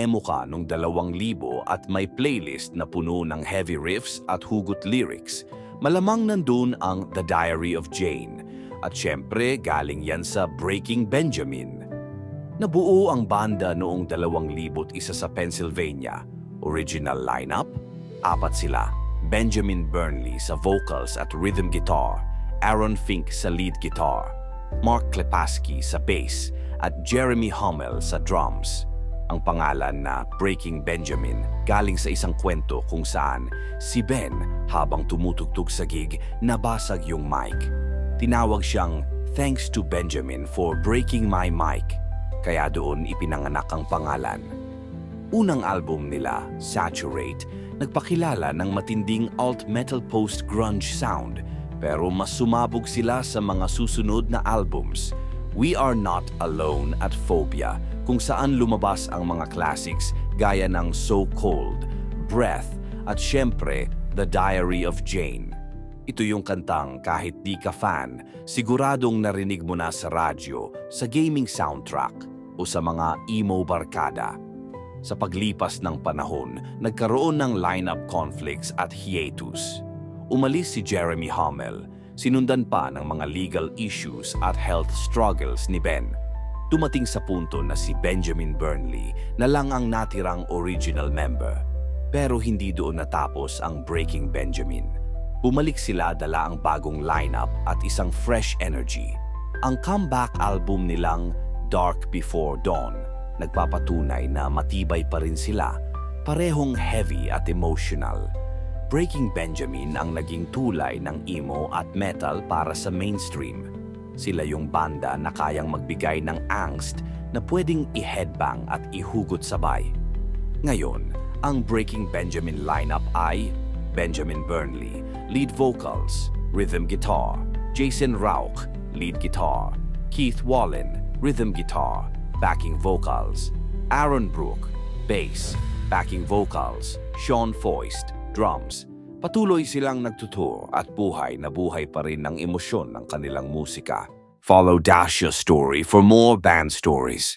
emo ka nung dalawang libo at may playlist na puno ng heavy riffs at hugot lyrics, malamang nandun ang The Diary of Jane. At syempre, galing yan sa Breaking Benjamin. Nabuo ang banda noong 2001 sa Pennsylvania. Original lineup? Apat sila. Benjamin Burnley sa vocals at rhythm guitar, Aaron Fink sa lead guitar, Mark Klepaski sa bass, at Jeremy Hummel sa drums. Ang pangalan na Breaking Benjamin galing sa isang kwento kung saan si Ben habang tumutugtog sa gig nabasag yung mic. Tinawag siyang Thanks to Benjamin for breaking my mic. Kaya doon ipinanganak ang pangalan. Unang album nila, Saturate, nagpakilala ng matinding alt-metal post-grunge sound pero mas sumabog sila sa mga susunod na albums. We Are Not Alone at Phobia kung saan lumabas ang mga classics gaya ng So Cold, Breath at syempre The Diary of Jane. Ito yung kantang kahit di ka fan, siguradong narinig mo na sa radyo, sa gaming soundtrack o sa mga emo barkada. Sa paglipas ng panahon, nagkaroon ng lineup conflicts at hiatus. Umalis si Jeremy Hummel, sinundan pa ng mga legal issues at health struggles ni Ben. Dumating sa punto na si Benjamin Burnley na lang ang natirang original member. Pero hindi doon natapos ang Breaking Benjamin. Bumalik sila dala ang bagong lineup at isang fresh energy. Ang comeback album nilang Dark Before Dawn nagpapatunay na matibay pa rin sila, parehong heavy at emotional. Breaking Benjamin ang naging tulay ng emo at metal para sa mainstream. Sila yung banda na kayang magbigay ng angst na pwedeng i-headbang at ihugot sabay. Ngayon, ang Breaking Benjamin lineup ay Benjamin Burnley, lead vocals, rhythm guitar, Jason Rauch, lead guitar, Keith Wallen, rhythm guitar, backing vocals, Aaron Brook, bass, backing vocals, Sean Foist, drums. Patuloy silang nagtutur at buhay na buhay pa rin ng emosyon ng kanilang musika. Follow Dashia Story for more band stories.